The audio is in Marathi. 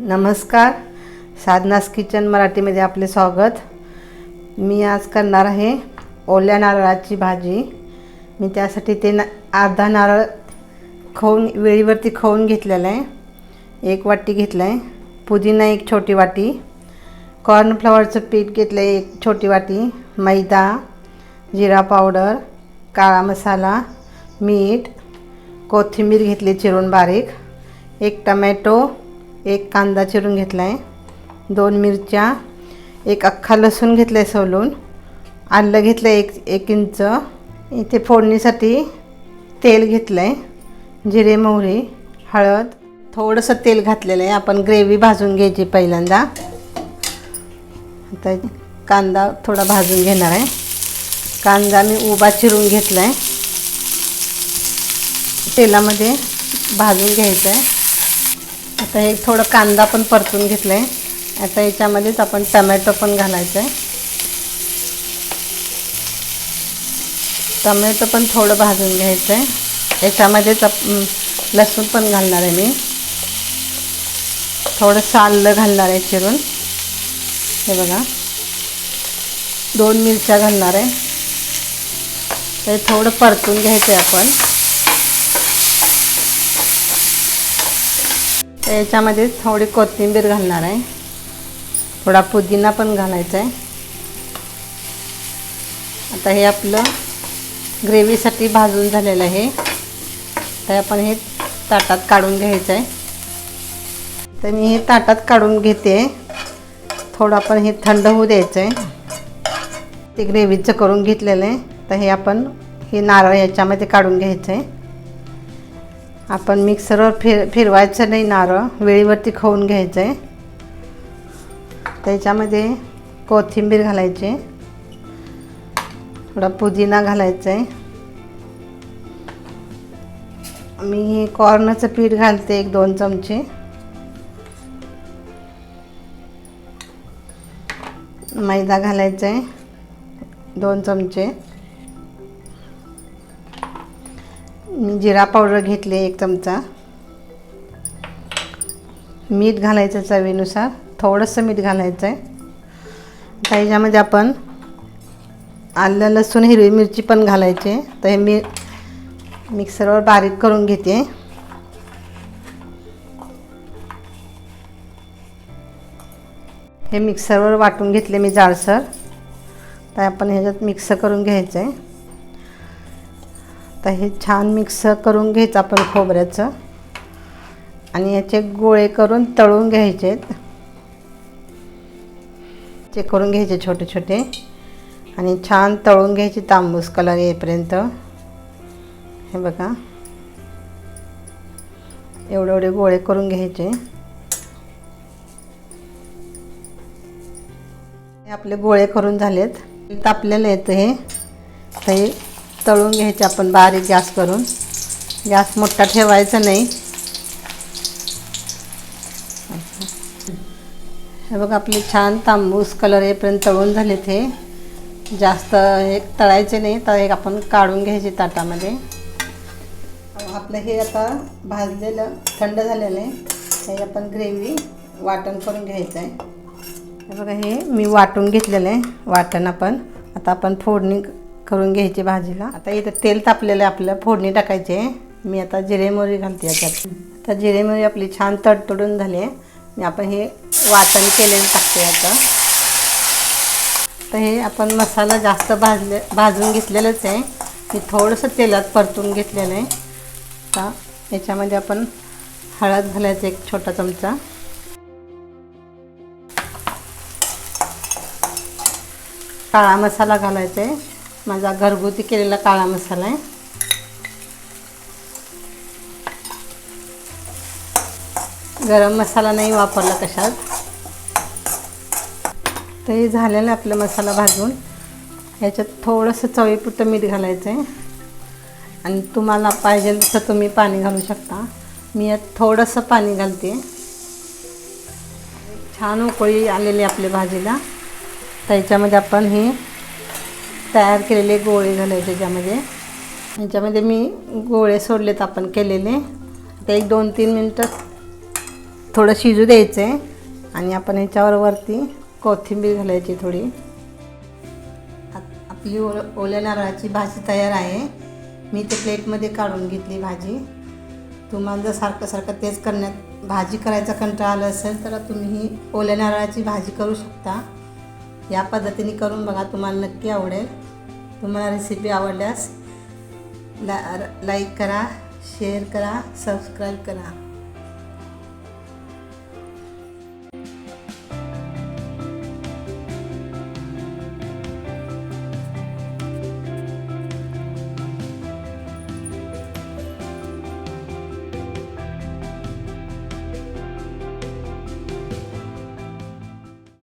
नमस्कार. साधनास किचन मराठीमध्ये आपले स्वागत. मी आज करणार आहे ओल्या नारळाची भाजी. मी त्यासाठी ते ना अर्धा नारळ खवून वेळीवरती खवून घेतलेलं आहे. एक वाटी घेतलं आहे पुदिना एक छोटी वाटी. कॉर्नफ्लॉवरचं पीठ घेतलं आहे एक छोटी वाटी. मैदा जिरा पावडर काळा मसाला मीठ कोथिंबीर घेतली चिरून बारीक. एक टमॅटो एक कांदा चिरून घेतला आहे दोन मिरच्या एक अख्खा लसूण घेतलं आहे सोलून आलं घेतलं आहे एक एक इंच. इथे फोडणीसाठी तेल घेतलं आहे जिरे मोहरी हळद. थोडंसं तेल घातलेलं आहे आपण ग्रेव्ही भाजून घ्यायची पहिल्यांदा. आता कांदा थोडा भाजून घेणार आहे. कांदा मी उभा चिरून घेतला आहे तेलामध्ये भाजून घ्यायचं आहे आता हे थोडं कांदा पण परतून घेतलं आहे आता याच्यामध्येच आपण टमॅटो पण घालायचं आहे. टमॅटो पण थोडं भाजून घ्यायचं आहे याच्यामध्येच आप लसूण पण घालणार आहे मी. थोडं साल्लं घालणार आहे चिरून. हे बघा. दोन मिरच्या घालणार आहे. ते थोडं परतून घ्यायचं आहे आपण. याच्यामध्ये थोडी कोथिंबीर घालणार आहे. थोडा पुदिना पण घालायचा आहे. आता हे आपलं ग्रेव्हीसाठी भाजून झालेलं आहे. तर आपण हे ताटात काढून घ्यायचं आहे. तर मी हे ताटात काढून घेते. थोडं आपण हे थंड होऊ द्यायचं आहे. ते ग्रेव्हीचं करून घेतलेलं आहे. तर हे आपण हे नारळ याच्यामध्ये काढून घ्यायचं आहे. आपण मिक्सरवर फिर फिरवायचं नाही नारळ. वेळीवरती खाऊन घ्यायचं आहे त्याच्यामध्ये कोथिंबीर घालायची. थोडा पुदिना घालायचा आहे मी हे कॉर्नचं पीठ घालते एक दोन चमचे. मैदा घालायचा आहे दोन चमचे. मी जिरा पावडर घेतली एक चमचा. मीठ घालायचं चवीनुसार थोडंसं मीठ घालायचं आहे त्याच्यामध्ये आपण आलं लसूण हिरवी मिरची पण घालायची. तर हे मी मिक्सरवर बारीक करून घेते. हे मिक्सरवर वाटून घेतले मी जाडसर. तर आपण ह्याच्यात मिक्स करून घ्यायचं आहे तर हे छान मिक्स करून घ्यायचं आपण खोबऱ्याचं. आणि याचे गोळे करून तळून घ्यायचे ते करून घ्यायचे छोटे छोटे. आणि छान तळून घ्यायचे तांबूस कलर येईपर्यंत. हे बघा. एवढे एवढे गोळे करून घ्यायचे. हे आपले गोळे करून झालेत. तापलेलं येतं हे तर हे तळून घ्यायचे आपण बारीक गॅस करून. गॅस मोठा ठेवायचा नाही. हे बघ आपले छान तांबूस कलर येईपर्यंत तळून झाले ते. जास्त हे तळायचे नाही तर एक आपण काढून घ्यायचे ताटामध्ये. आपलं हे आता भाजलेलं थंड झालेलं आहे. हे आपण ग्रेव्ही वाटण करून घ्यायचं आहे. हे बघा हे मी वाटून घेतलेलं आहे वाटण आपण. आता आपण फोडणी करून घ्यायची भाजीला. आता इथं तेल तापलेलं आहे आपलं. फोडणी टाकायची आहे. मी आता जिरे मोहरी घालते याच्यात. आता जिरे मोहरी आपली छान तडतडून झाली आहे. मी आपण हे वाटण केलेलं टाकते याचं. तर हे आपण मसाला जास्त भाजले भाजून घेतलेलंच आहे. मी थोडंसं तेलात परतून घेतलेलं आहे. आता याच्यामध्ये आपण हळद घालायचं एक छोटा चमचा. काळा मसाला घालायचा आहे. माझा घरगुती केलेला काळा मसाला आहे. गरम मसाला नाही वापरला कशात. तर हे झालेलं आहे आपला मसाला भाजून. ह्याच्यात थोडंसं चवीपुरतं मीठ घालायचं आहे. आणि तुम्हाला पाहिजे तसं तुम्ही पाणी घालू शकता. मी यात थोडंसं पाणी घालते. छान उकळी आलेली आपल्या भाजीला. त्याच्यामध्ये आपण हे तयार केलेले गोळे घालायचे त्याच्यामध्ये ह्याच्यामध्ये मी गोळे सोडलेत आपण केलेले. ते एक दोन तीन मिनटं थोडं शिजू द्यायचं आहे आणि आपण ह्याच्यावर वरती कोथिंबीर घालायची थोडी. आपली ओ ओल्या नारळाची भाजी तयार आहे. मी ते प्लेटमध्ये काढून घेतली भाजी. तुम्हाला जर सारखं सारखं तेच करण्यात भाजी करायचा कंटाळा आला असेल तर तुम्ही ही ओल्या नारळाची भाजी करू शकता. या पद्धतीने करून बघा तुम्हाला नक्की आवडेल. तुम्हाला रेसिपी आवडल्यास ला लाईक करा शेअर करा सबस्क्राईब करा.